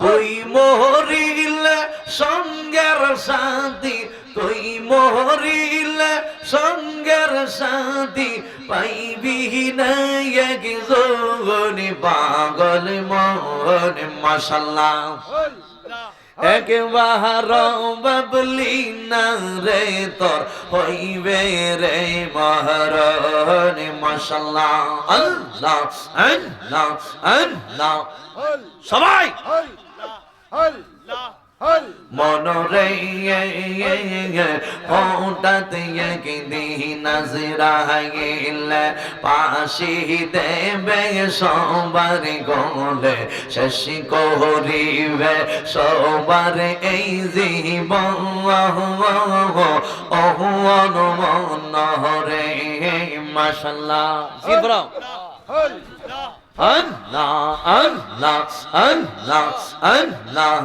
তুই মরিলে সঙ্গের শান্তি, তুই মরিলে সঙ্গের শান্তি, পাইবি না এক জগনি পাগল মোহন মাসাল্লাহ একবার বাবলি না রে তোর হইবে রে মহারণ মশাল্লাহ। আল্লাহ আল্লাহ আল্লাহ। সবাই! মনরে হঠাৎ একদিন গেলে পাশি দেবে সবার গলে, শেষ করিবে সবার এই জীবন। অহন মনরে মাসাল্লাহ আল্লাহ আল্লাহ আল্লাহ আল্লাহ।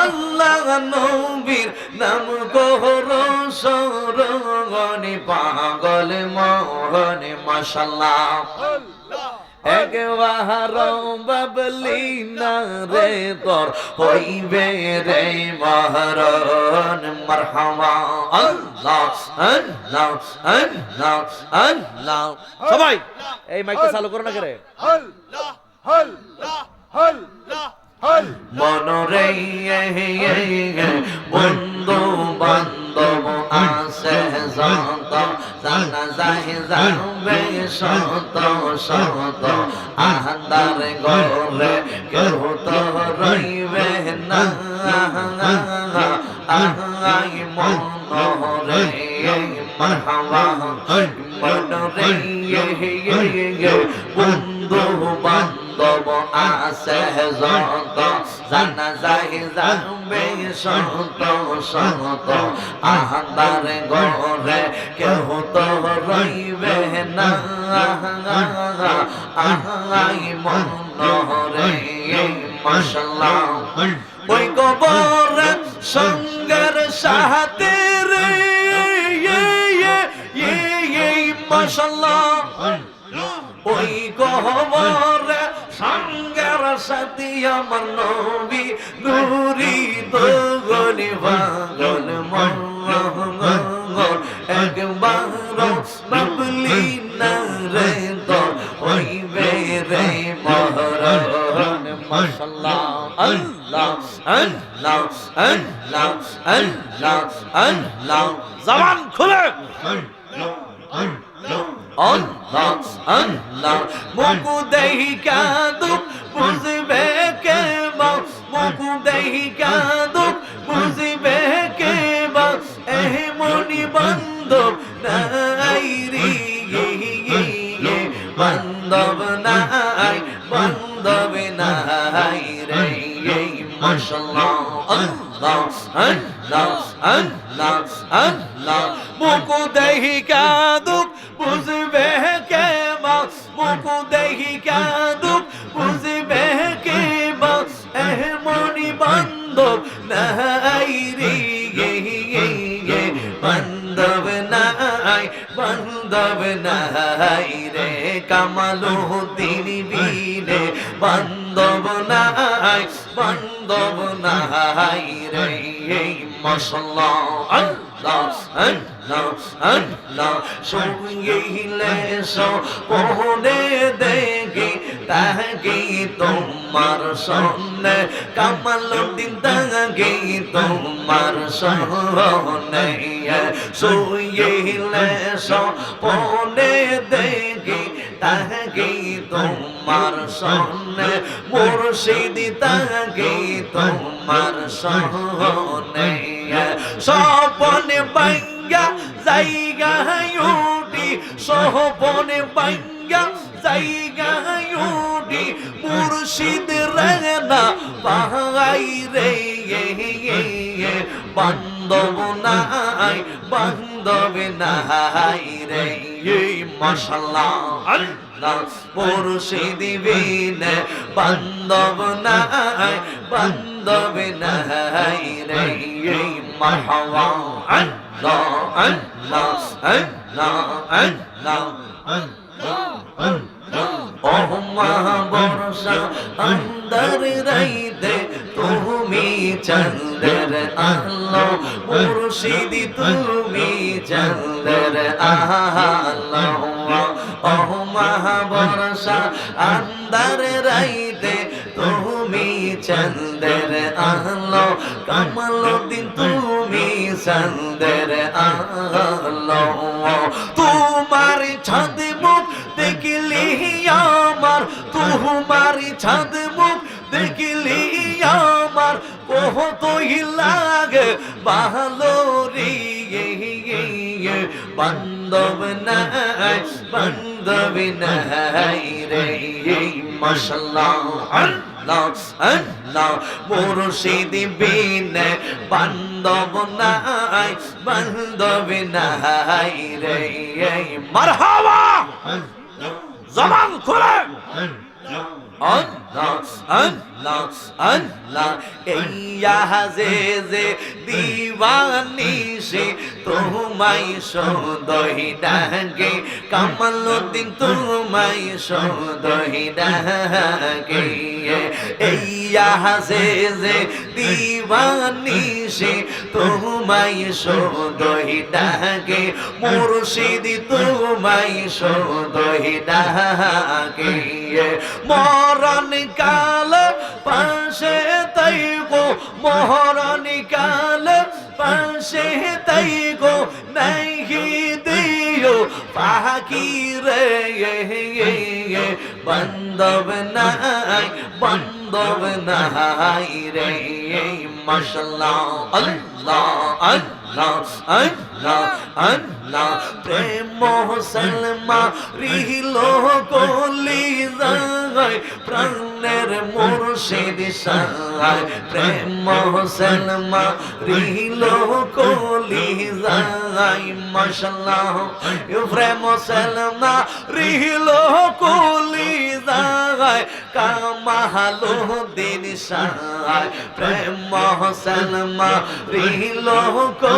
আল্লাহ নবীর নাম কোহর সরগনি পাগল মোহন একবার বাবলি না রে তোর হইবে রে মহারণ মারহামা আল্লাহ আল্লাহ আল্লাহ আল্লাহ। সবাই, এই মাইকটা চালু করো না করে? মনরে বন্ধু বান্ধব আছে যত জানা যায় যাবে শত শত আহাদার গলে কেউ তো রইবে না। আহাই মনরে মারহাবা মনরে বন্ধু বান্ধব আছে যত জানা যায় যাবে শত শত আহাদার গরে কেহ তো রইবে না আহাই মনরে মাশাল্লাহ ওই কবর সঙ্গের সাহাতে রে মাশাল্লাহ ওই কবর সঙ্গের সাথী আমার নবী নুরি তো গলি পাগল মঙ্গল একবার বাবলি না রে তো ওই বে রে মহরণ। মাশাল্লাহ, আল্লাহ আল্লাহ আল্লাহ আল্লাহ আল্লাহ। জবান খুলে। আল্লাহ আল্লাহ। মুকু দেহি কাদুক বুঝবে কে বা? মুকু দেহি কাদুক বুঝবে কে বা? এহ মনি বান্ধব নাই রে বান্ধব নাই বান্ধব নাই রে মাশাল্লাহ আল্লাহ আল্লাহ আল্লাহ আল্লাহ মুকু দেহি কাদুক বান্ধব নাই রে রে কামালুদ্দিন বীরে বান্ধব নাই বান্ধব নাই রে মশলা সঙ্গিলে সোহনে দেখি তাকে তোমার সন্নে কামালুদ্দিন তাকে তোমার সহনে শুইলে সোহনে দেখি তাকে তোমার সন্নে মুর্শিদি তাকে তোমার সহনে সপনে বাইঙ্গা জায়গা উঠি সহপনে বাইঙ্গা জায়গা উঠি মুর্শিদ রে না পাহাই রে বান্ধব নাই বান্ধব নাই রে আল্লাহ মুর্শিদ বিন বান্ধব নাই বান্ধব নাই রে মারহাবা আল্লাহ আল্লাহ আল্লাহ আল্লাহ। অন্দর রাইতে তুমি চন্দ্র আলো মুর্শিদি তুমি চন্দর আলো। অহ মহাবর্ষা অন্দর রাইতে তুমি চন্দ্র আলো কমলুদ্দিন তুমি চন্দ্র আলো। তোমার ছাদ মুখ দেখলি আমার, তোমার ছাদ মুখ দেখলি আমার। কতই লাগে ভালো রে বান্ধব নাই বান্ধব নাই রে মশাল্লাহ। আল্লাহ আল্লাহ মুর্শিদ বিন বান্ধব নাই বান্ধব নাই রে মারহাবা! জবান খুলে! আল্লাহ আল্লাহ আল্লাহ এই যে দিওয়ানি সে তোমাই সদহি ডাকে কামালুদ্দিন তোমাই সদহি ডাকে। এই যে দিওয়ানি সে তোমাই সদহি ডাকে, মুর্শিদি তোমাই সদহি ডাকে। মরণ কাল পাশে তাই গো মহরণ কাল পাশে তাই দিও পাখি রে বন্ধব নাই বন্ধব নাই রে মশাল্লাহ আল্লাহ আল্লাহ আল্লাহ আল্লাহ প্রেম সলমা রিহিল কলি যায় প্রাণের মুর্শিদ সায় প্রেম সলমা রিহিল কলি যায় মশাল্লাহ। প্রেম সলমা রিহিল কলি যায় কামাহালো দিন সায় প্রেম সলমা রিহিল কলি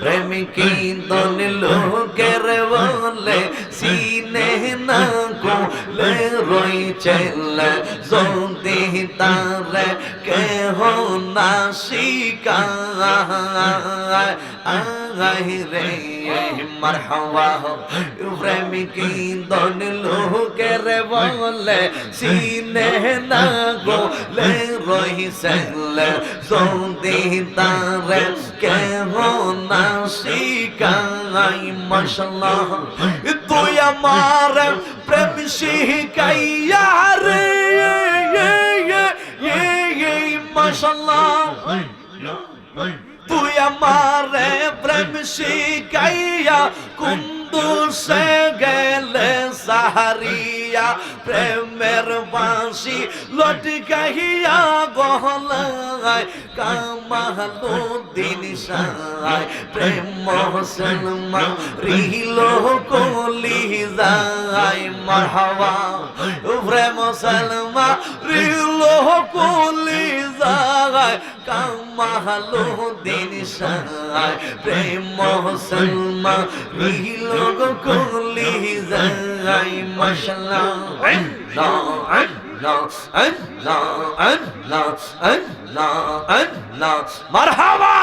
প্রেমিকি দন লোকের বলে, সিনে না কোলে চলে, যদি তার কেহ না আই রে মারহাবা প্রেমিকি দন লোকের বলে, সিনে না রই চলে, যদি তার কেহ না শিকাই মশাল্লাহ তুই আমার প্রেম শিকাইয়া রে মশাল্লাহ। তুই আমার প্রেম শিকাইয়া কুন্দু সে গেলে সাহারিয়া প্রেমের বাঁশি লটকাইয়া গহলায়, কামালো দিন সায়, প্রেম সলমা রিল কলি যায়, মারহাবা, প্রেম সলমা রিল কলি কামালো দিন সায় প্রেম সলমা রিল কলি যায় মশলা আল্লাহ আল্লাহ আল্লাহ আল্লাহ আল্লাহ আল্লাহ মারহাবা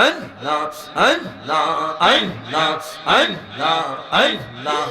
আল্লাহ আল্লাহ আল্লাহ আল্লাহ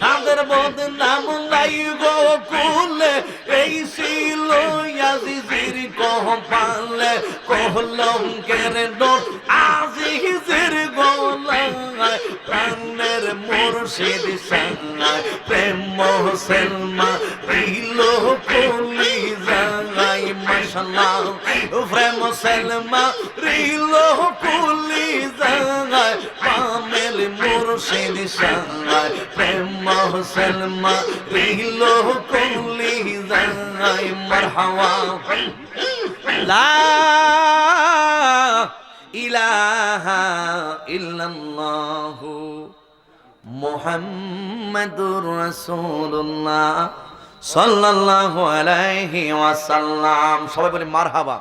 তাদের বদনাম নাই গো এই ছিল আজিজির কপালে, কলঙ্কের ডোর আজিজির গলায়, প্রাণের মুর্শিদ সাঙ্গায় প্রেম সেলমা দিল কলি জাগাই মাশাল্লাহ প্রেম সেলমা রিল কলি পামেল মুর্শিদ সাঙ্গায় প্রেম সেলমা রিল কলি জাগাই মারহাওয়া লা ইলাহা ইল্লাল্লাহু মুহাম্মাদুর রাসূলুল্লাহ সাল্লাল্লাহু আলাইহি ওয়াসাল্লাম। সবাই বলি মারহাবা।